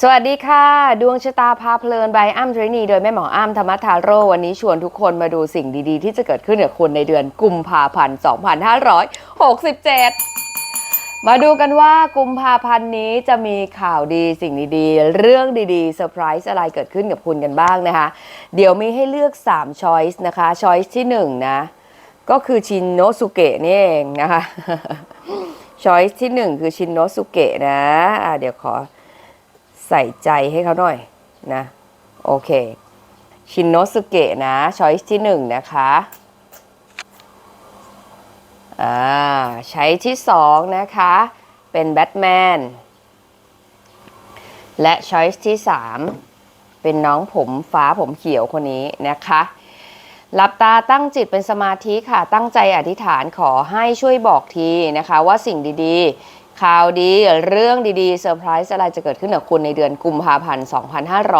สวัสดีค่ะ ดวงชะตาพาเพลินใบอ้ำทรินีโดยแม่หมออ้ำธรรมทาโร วันนี้ชวนทุกคนมาดูสิ่งดีๆ ที่จะเกิดขึ้นกับคุณในเดือนกุมภาพันธ์ 2567 มาดูกันว่ากุมภาพันธ์นี้จะมีข่าวดีสิ่งดีๆ เรื่องดีๆเซอร์ไพรส์อะไรเกิดขึ้นกับคุณกันบ้างนะคะ เดี๋ยวมีให้เลือก3ช้อยส์นะคะช้อยส์ที่1นะก็คือชินโนสุเกะนี่เองนะคะช้อยส์ที่ 1 คือชินโนสุเกะนะะเดี๋ยวขอ ใส่ใจให้เขาหน่อยนะโอเค ชินโนสุเกะนะช้อยส์ที่หนึ่งนะคะอ่าใช้ที่สองนะคะ เป็นแบทแมนและช้อยส์ที่สามเป็นน้องผมฟ้าผมเขียวคนนี้นะคะหลับตาตั้งจิตเป็นสมาธิค่ะ ตั้งใจอธิษฐานขอให้ช่วยบอกทีนะคะ ว่าสิ่งดี ข่าวดีเรื่องดีๆเซอร์ไพรส์อะไรจะเกิดขึ้นกับคุณในเดือนกุมภาพันธ์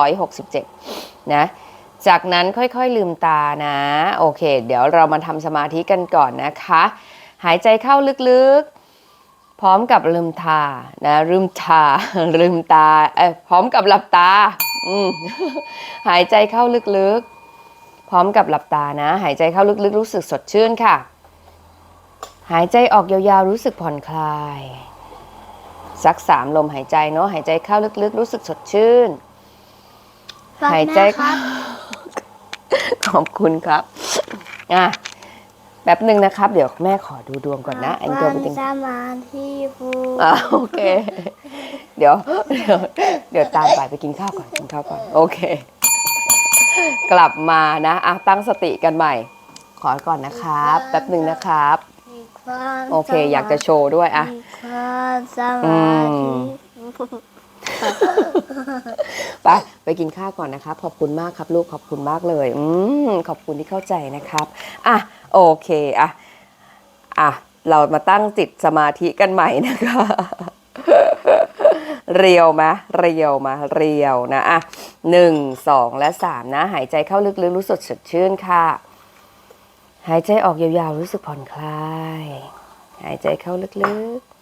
2567 นะ จากนั้นค่อยๆลืมตานะ โอเค เดี๋ยวเรามาทำสมาธิกันก่อนนะคะ หายใจเข้าลึกๆ พร้อมกับลืมตานะลืมตาลืมตาเอ้พร้อมกับหลับตาหายใจเข้าลึกๆ พร้อมกับหลับตานะ หายใจเข้าลึกๆ รู้สึกสดชื่นค่ะ หายใจออกยาวๆรู้สึกผ่อนคลาย สักสามลมหายใจเนาะหายใจเข้าลึกๆ รู้สึกสดชื่น หายใจเข้าขอบคุณครับอะแป๊บหนึ่งนะครับ เดี๋ยวแม่ขอดูดวงก่อนนะอันนี้ตัวเป็นจริงสมาธิฟูอ่าโอเค เดี๋ยวเดี๋ยวเดี๋ยวตามไปไปกินข้าวก่อนกินข้าวก่อนโอเค กลับมานะอะตั้งสติกันใหม่ ขอก่อนนะครับ แป๊บหนึ่งนะครับมี ความโอเค อยากจะโชว์ด้วยอะมีความสอืมาธิมไปไปกินข้าวก่อนนะครับ ขอบคุณมากครับลูกขอบคุณมากเลย อืมขอบคุณที่เข้าใจนะครับ อะ โอเค อะ อะ เรามาตั้งจิตสมาธิกันใหม่นะคะ เรียวมาเรียวมาเรียวนะ อะหนึ่งสองและสามนะ หายใจเข้าลึกๆรู้สึกสดชื่นค่ะ หายใจออกยาวๆรู้สึกผ่อนคลาย หายใจเข้าลึกๆ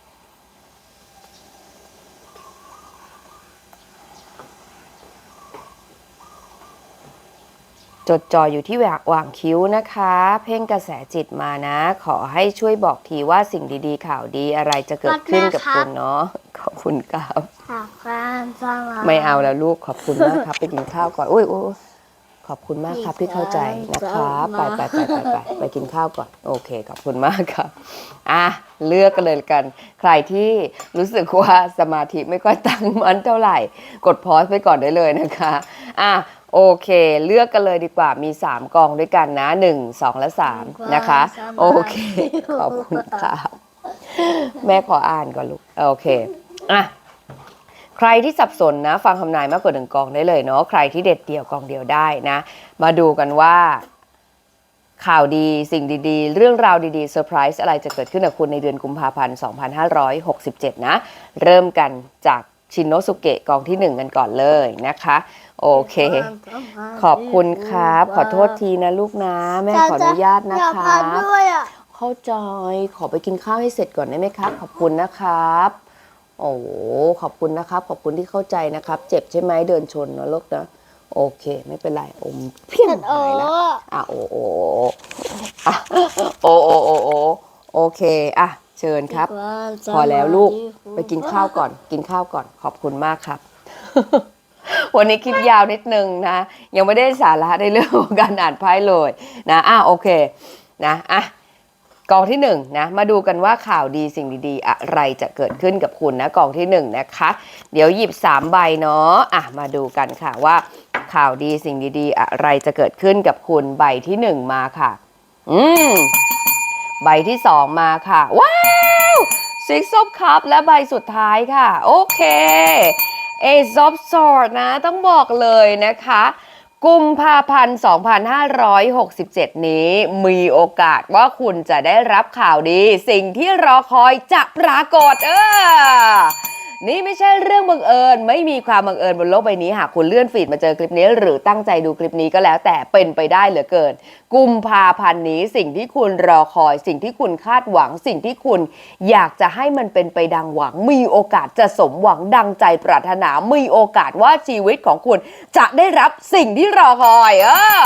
จดจ่ออยู่ที่หว่างหว่างคิ้วนะคะ เพ่งกระแสจิตมานะ ขอให้ช่วยบอกทีว่าสิ่งดีๆ ข่าวดีอะไรจะเกิดขึ้นกับคุณเนาะขอบคุณครับหากความสมาธิไม่เอาแล้วลูกขอบคุณมากครับ ไปกินข้าวก่อนอุ้ยอุ้ย ขอบคุณมากครับที่เข้าใจนะครับไปไปไปไปไปไปกินข้าวก่อน โอเคขอบคุณมากครับอะเลือกกันเลยละกัน ใครที่รู้สึกว่าสมาธิไม่ค่อยตั้งมั่นเท่าไหร่ กดพอสไปก่อนได้เลยนะคะอะโอเค เลือกกันเลยดีกว่ามี 3 กองด้วยกันนะ 1 2 และ 3 นะคะ โอเค ขอบคุณค่ะ แม่ขออ่านก่อนลูก โอเค อะ ใครที่สับสนนะ ฟังคำนายมากกว่าหนึ่งกองได้เลยเนาะใครที่เด็ดเดี่ยวกองเดียวได้นะ มาดูกันว่า ข่าวดีสิ่งดีๆ เรื่องราวดีๆเซอร์ไพรส์อะไรจะเกิดขึ้นกับคุณในเดือนกุมภาพันธ์ 2567 นะ เริ่มกันจากชินโนสุเกะกองที่1กันก่อนเลยนะคะ โอเค ขอบคุณครับ ขอโทษทีนะลูกนะ แม่ขออนุญาตนะอยากคพัรันบด้วยอะเข้าใจขอไปกินข้าวให้เสร็จก่อนได้ไหมครับ ขอบคุณนะครับ โอ้โหขอบคุณนะครับ ขอบคุณที่เข้าใจนะครับ เจ็บใช่ไหมเดินชนนะลูกนะโอเค ไม่เป็นไรอมเพี้ยงโอ้หายแล้วอะโอ้โอ้อะโอ้โอ้โอ้โอ้โอเคอะเชิญครับ พอแล้วลูกไปกินข้าวก่อน กินข้าวก่อน ขอบคุณมากครับ วันนี้คลิปยาวนิดนึงนะ ยังไม่ได้สาระในเรื่องของการอ่านไพ่เลย นะอะโอเค นะอะ กองที่หนึ่งนะมาดูกันว่าข่าวดีสิ่งดีๆ อะไรจะเกิดขึ้นกับคุณนะกองที่หนึ่งนะคะ เดี๋ยวหยิบสามใบเนาะอะมาดูกันค่ะว่า ข่าวดีสิ่งดีๆ อะไรจะเกิดขึ้นกับคุณใบที่หนึ่งมาค่ะ อืมใบที่สองมาค่ะ ว้าว Six of Cup และใบสุดท้ายค่ะ โอเค Ace of Swords นะต้องบอกเลยนะคะ กุมภาพันธ์ 2567 นี้ มีโอกาสว่าคุณจะได้รับข่าวดี สิ่งที่รอคอยจะปรากฏเออ นี่ไม่ใช่เรื่องบังเอิญ ไม่มีความบังเอิญบนโลกใบนี้หากคุณเลื่อนฟีดมาเจอคลิปนี้ หรือตั้งใจดูคลิปนี้ก็แล้ว แต่เป็นไปได้เหลือเกิน กุมภาพันธ์นี้สิ่งที่คุณรอคอย สิ่งที่คุณคาดหวัง สิ่งที่คุณอยากจะให้มันเป็นไปดังหวัง มีโอกาสจะสมหวังดังใจปรารถนา มีโอกาสว่าชีวิตของคุณจะได้รับสิ่งที่รอคอยเออ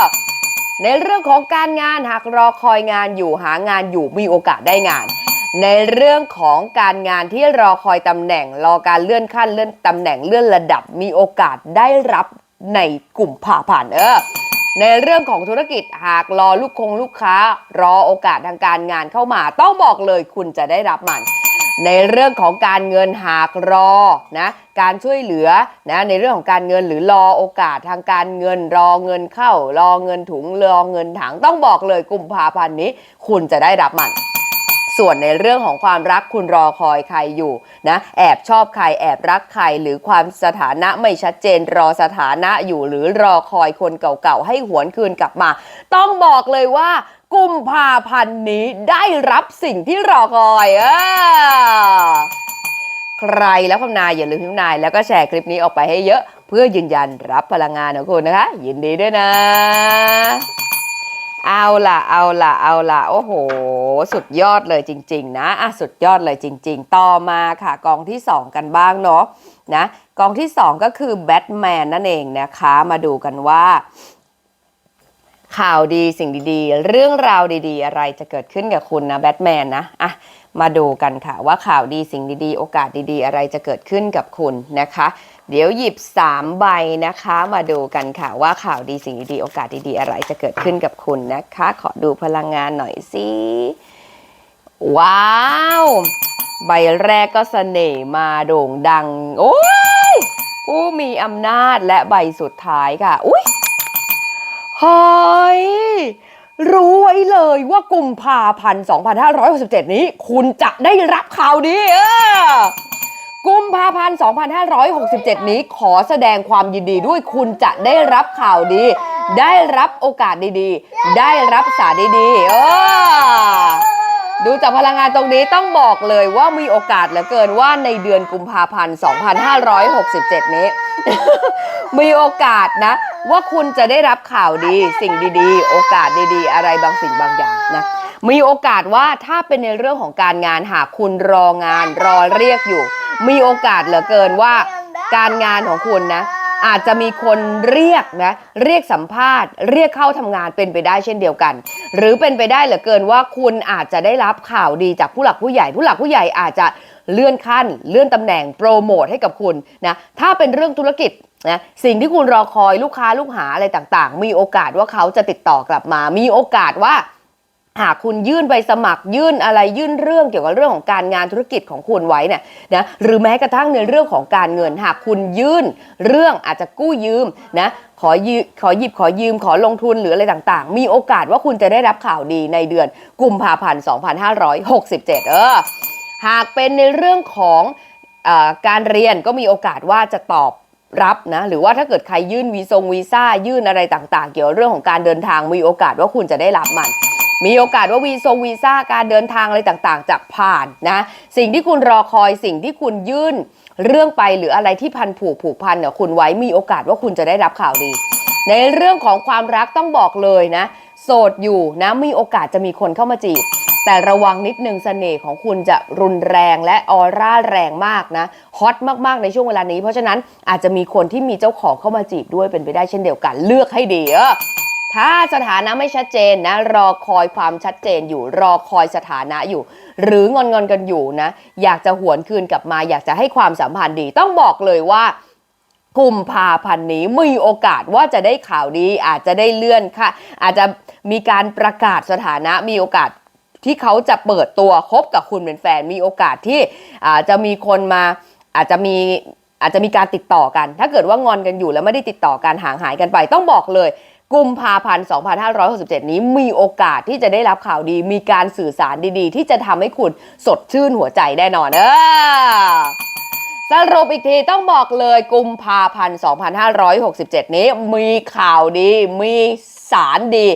ในเรื่องของการงานหากรอคอยงานอยู่หางานอยู่มีโอกาสได้งาน ในเรื่องของการงานที่รอคอยตำแหน่ง รอการเลื่อนขั้นเลื่อนตำแหน่งเลื่อนระดับ มีโอกาสได้รับในกลุ่มผ่าผ่านเออในเรื่องของธุรกิจหากรอลูกคงลูกค้า รอโอกาสทางการงานเข้ามา ต้องบอกเลยคุณจะได้รับมัน ในเรื่องของการเงินหากรอนะการช่วยเหลือนะในเรื่องของการเงินหรือรอโอกาสทางการเงิน รอเงินเข้า รอเงินถุงรอเงินถังต้องบอกเลยกลุ่มภาพันธ์นี้ คุณจะได้รับมัน ส่วนในเรื่องของความรักคุณรอคอยใครอยู่นะแอบชอบใครแอบรักใครหรือความสถานะไม่ชัดเจนรอสถานะอยู่หรือรอคอยคนเก่าๆให้หวนคืนกลับมา ต้องบอกเลยว่ากุมภาพันธ์นี้ได้รับสิ่งที่รอคอยเออใครแล้วคำนายอย่าลืมพิมพ์นาย แล้วก็แชร์คลิปนี้ออกไปให้เยอะ เพื่อยืนยันรับพลังงานของคุณนะคะ ยินดีด้วยนะ เอาล่ะ เอาล่ะ เอาล่ะ โอ้โห สุดยอดเลยจริง ๆ นะอะสุดยอดเลยจริง ๆ ต่อมาค่ะ กองที่ 2 กันบ้างเนาะนะกองที่ 2 ก็คือแบทแมนนั่นเองนะคะ มาดูกันว่า ข่าวดีสิ่งดีๆ เรื่องราวดีๆ อะไรจะเกิดขึ้นกับคุณนะแบทแมนนะอะมาดูกันค่ะว่าข่าวดีสิ่งดีๆ โอกาสดีๆ อะไรจะเกิดขึ้นกับคุณนะคะ เดี๋ยวหยิบ 3 ใบนะคะ มาดูกันค่ะว่าข่าวดีสิ่งดีๆโอกาสดีๆอะไรจะเกิดขึ้นกับคุณนะคะ ขอดูพลังงานหน่อยสิว้าว ใบแรกก็เสน่ห์มาโด่งดัง โอ้ยผู้มีอำนาจและใบสุดท้ายค่ะ อุ้ยเฮ้ยรู้ไว้เลยว่ากุมภาพันธ์ 2567 นี้ คุณจะได้รับข่าวดีเออ กุมภาพันธ์ 2567 นี้ขอแสดงความยินดีด้วยคุณจะได้รับข่าวดี ได้รับโอกาสดีๆ ได้รับสารดีๆ เออ ดูจากพลังงานตรงนี้ต้องบอกเลยว่ามีโอกาสเหลือเกินว่าในเดือนกุมภาพันธ์ 2567 นี้ มีโอกาสนะ ว่าคุณจะได้รับข่าวดีสิ่งดีๆ โอกาสดีๆ อะไรบางสิ่งบางอย่างนะมีโอกาสว่าถ้าเป็นในเรื่องของการงานหากคุณรองานรอเรียกอยู่ มีโอกาสเหลือเกินว่าการงานของคุณนะ อาจจะมีคนเรียกนะ เรียกสัมภาษณ์ เรียกเข้าทำงานเป็นไปได้เช่นเดียวกัน หรือเป็นไปได้เหลือเกินว่าคุณอาจจะได้รับข่าวดีจากผู้หลักผู้ใหญ่ ผู้หลักผู้ใหญ่อาจจะเลื่อนขั้น เลื่อนตำแหน่งโปรโมทให้กับคุณนะ ถ้าเป็นเรื่องธุรกิจนะสิ่งที่คุณรอคอยลูกค้าลูกหาอะไรต่างๆ มีโอกาสว่าเขาจะติดต่อกลับมา มีโอกาสว่า หากคุณยื่นใบสมัครยื่นอะไรยื่นเรื่องเกี่ยวกับเรื่องของการงานธุรกิจของคุณไว้เนี่ยนะหรือแม้กระทั่งในเรื่องของการเงิน หากคุณยื่นเรื่องอาจจะกู้ยืมนะขอยืขอหยิบขอยืมขอลงทุนหรืออะไรต่างๆ มีโอกาสว่าคุณจะได้รับข่าวดีในเดือนกุมภาพันธ์ 2567 เออหากเป็นในเรื่องของอการเรียนก็มีโอกาสว่าจะตอบรับนะหรือว่าถ้าเกิดใครยื่นวีซงวีซ่ายื่นอะไรต่าง ๆ เกี่ยวกับเรื่องของการเดินทางมีโอกาสว่าคุณจะได้รับมัน มีโอกาสว่าวีซงวีซ่าการเดินทางอะไรต่างๆจะผ่านนะสิ่งที่คุณรอคอยสิ่งที่คุณยื่นเรื่องไปหรืออะไรที่พันผูกผูกพันเนี่ยคุณไว้มีโอกาสว่าคุณจะได้รับข่าวดี ในเรื่องของความรักต้องบอกเลยนะ โสดอยู่นะมีโอกาสจะมีคนเข้ามาจีบ แต่ระวังนิดนึงเสน่ห์ของคุณจะรุนแรงและออร่าแรงมากนะฮอตมากๆในช่วงเวลานี้ เพราะฉะนั้นอาจจะมีคนที่มีเจ้าของเข้ามาจีบด้วยเป็นไปได้เช่นเดียวกัน เลือกให้ดีเออ ถ้าสถานะไม่ชัดเจนนะ รอคอยความชัดเจนอยู่ รอคอยสถานะอยู่ หรืองอนงอนกันอยู่นะ อยากจะหวนคืนกลับมา อยากจะให้ความสัมพันธ์ดี ต้องบอกเลยว่ากุมภาพันธ์นี้มีโอกาสว่าจะได้ข่าวดีอาจจะได้เลื่อนค่ะ อาจจะมีการประกาศสถานะมีโอกาสที่เขาจะเปิดตัวคบกับคุณเป็นแฟน มีโอกาสที่อาจจะมีคนมาอาจจะมีอาจจะมีการติดต่อกัน ถ้าเกิดว่างอนกันอยู่แล้วไม่ได้ติดต่อกันห่างหายกันไป ต้องบอกเลย กุมภาพันธ์ 2567 นี้มีโอกาสที่จะได้รับข่าวดี มีการสื่อสารดีๆ ที่จะทำให้คุณสดชื่นหัวใจแน่นอนเออสรุปอีกทีต้องบอกเลยกุมภาพันธ์ 2567 นี้มีข่าวดี มีสารดี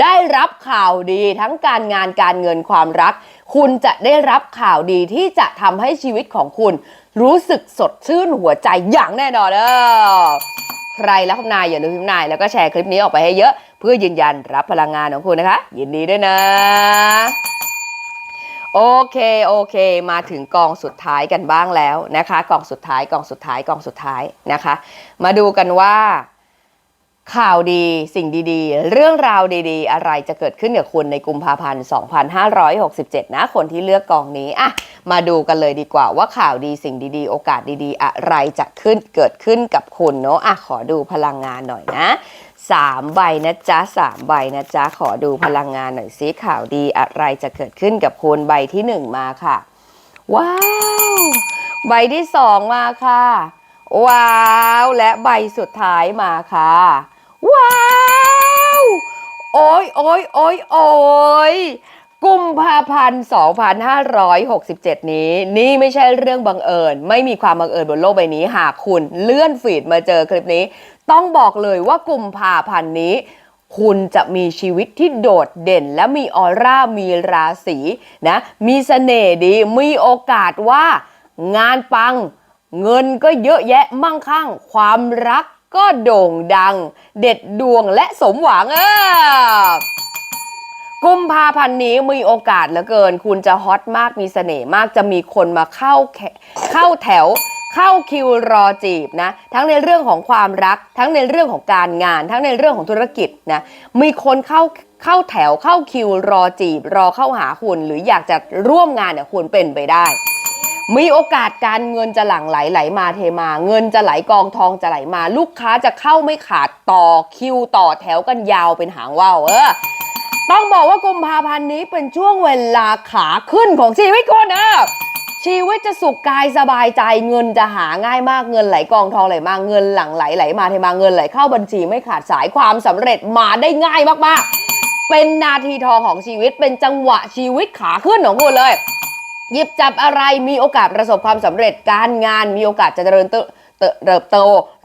ได้รับข่าวดีทั้งการงานการเงินความรัก คุณจะได้รับข่าวดีที่จะทำให้ชีวิตของคุณ รู้สึกสดชื่นหัวใจอย่างแน่นอนเออ ใครรักคุณนายอย่าลืมพิมพ์นายแล้วก็แชร์คลิปนี้ออกไปให้เยอะ เพื่อยืนยันรับพลังงานของคุณนะคะ ยินดีด้วยนะ โอเคโอเค มาถึงกองสุดท้ายกันบ้างแล้วนะคะ กองสุดท้ายกองสุดท้ายกองสุดท้ายนะคะ มาดูกันว่า ข่าวดีสิ่งดีๆ เรื่องราวดีๆ อะไรจะเกิดขึ้นกับคุณในกุมภาพันธ์ 2567 นะ คนที่เลือกกองนี้อะมาดูกันเลยดีกว่าว่าข่าวดีสิ่งดีๆ โอกาสดีๆ อะไรจะขึ้นเกิดขึ้นกับคุณเนาะอะขอดูพลังงานหน่อยนะสามใบนะจ๊ะสามใบนะจ๊ะขอดูพลังงานหน่อยสิข่าวดีอะไรจะเกิดขึ้นกับคุณใบที่หนึ่งมาค่ะ ว้าว ใบที่สองมาค่ะ ว้าว และใบสุดท้ายมาค่ะ ว้าวโอ้ยโอ้ยโอ้ยโอ้ยกุมภาพันธ์ 2567 นี้ นี่ไม่ใช่เรื่องบังเอิญ ไม่มีความบังเอิญบนโลกใบนี้ หากคุณเลื่อนฟีดมาเจอคลิปนี้ ต้องบอกเลยว่ากุมภาพันธ์นี้ คุณจะมีชีวิตที่โดดเด่น และมีออร่ามีราศีนะ มีเสน่ห์ดี มีโอกาสว่า งานปัง เงินก็เยอะแยะมั่งคั่ง ความรัก ก็โด่งดัง เด็ดดวงและสมหวังเออกุมภาพันธ์นี้มีโอกาสเหลือเกิน คุณจะฮอตมากมีเสน่ห์มากจะมีคนมาเข้าเข้าแถวเข้าคิวรอจีบนะ ทั้งในเรื่องของความรัก ทั้งในเรื่องของการงาน ทั้งในเรื่องของธุรกิจนะมีคนเข้าเข้าแถวเข้าคิวรอจีบ รอเข้าหาคุณ หรืออยากจะร่วมงานกับคุณเป็นไปได้ มีโอกาสการเงินจะหลั่งไหลไหลมาเทมา เงินจะไหลกองทองจะไหลมา ลูกค้าจะเข้าไม่ขาดต่อคิวต่อแถวกันยาวเป็นหางว่าวเออต้องบอกว่ากุมภาพันธ์นี้เป็นช่วงเวลาขาขึ้นของชีวิตคนเออชีวิตจะสุขกายสบายใจเงินจะหาง่ายมากเงินไหลกองทองไหลมาเงินหลั่งไหลไหลมาเทมาเงินไหลเข้าบัญชีไม่ขาดสายความสำเร็จมาได้ง่ายมากๆ เป็นนาทีทองของชีวิตเป็นจังหวะชีวิตขาขึ้นของคุณเลย หยิบจับอะไรมีโอกาสประสบความสำเร็จการงานมีโอกาสจะเจริญเติบเติบโต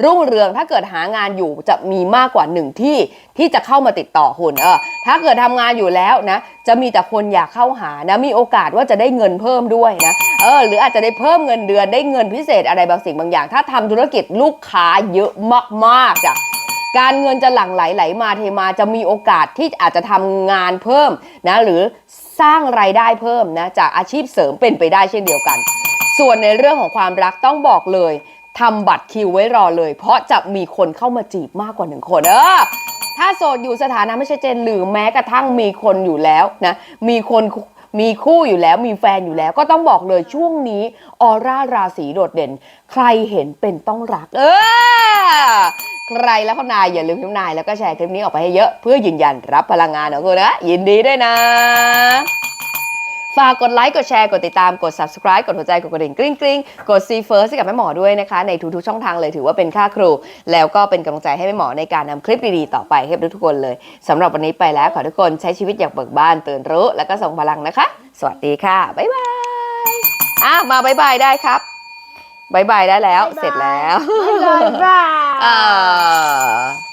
รุ่งเรืองถ้าเกิดหางานอยู่จะมีมากกว่าหนึ่งที่ที่จะเข้ามาติดต่อคุณเออถ้าเกิดทำงานอยู่แล้วนะ จะมีแต่คนอยากเข้าหานะมีโอกาสว่าจะได้เงินเพิ่มด้วยนะเออหรืออาจจะได้เพิ่มเงินเดือนได้เงินพิเศษอะไรบางสิ่งบางอย่าง ถ้าทำธุรกิจลูกค้าเยอะมากๆจ้ะการเงินจะหลั่งไหลไหลมาเทมาจะมีโอกาสที่อาจจะทำงานเพิ่มนะหรือส ร้างรายได้เพิ่มนะจากอาชีพเสริมเป็นไปได้เช่นเดียวกัน ส่วนในเรื่องของความรักต้องบอกเลยทำบัตรคิวไว้รอเลย เพราะจะมีคนเข้ามาจีบมากกว่าหนึ่งคนเออถ้าโสดอยู่สถานะไม่ใช่เจนหรือแม้กระทั่งมีคนอยู่แล้วนะมีคน มีคู่อยู่แล้วมีแฟนอยู่แล้ว ก็ต้องบอกเลยช่วงนี้ออร่าราศีโดดเด่น ใครเห็นเป็นต้องรัก เออใครแล้วก็นายอย่าลืมพิมพ์นายแล้วก็แชร์คลิปนี้ออกไปให้เยอะ เพื่อยืนยันรับพลังงานของคุณนะยินดีด้วยนะ ฝากกดไลค์ กดแชร์ กดติดตาม กด subscribe กดหัวใจ กดกระดิ่งกริ๊งกริ๊งกด see first ให้กับแม่หมอด้วยนะคะ ในทุกๆช่องทางเลยถือว่าเป็นค่าครู แล้วก็เป็นกำลังใจให้แม่หมอในการนำคลิปดีๆ ต่อไปให้ทุกๆคนเลยสำหรับวันนี้ไปแล้วขอทุกคนใช้ชีวิตอย่างเบิกบานตื่นรู้ แล้วก็ส่งพลังนะคะ สวัสดีค่ะ บ๊ายบายอะมาบ๊ายบายได้ครับบ๊ายบายได้แล้ว เสร็จแล้วบ๊ายบายอ่า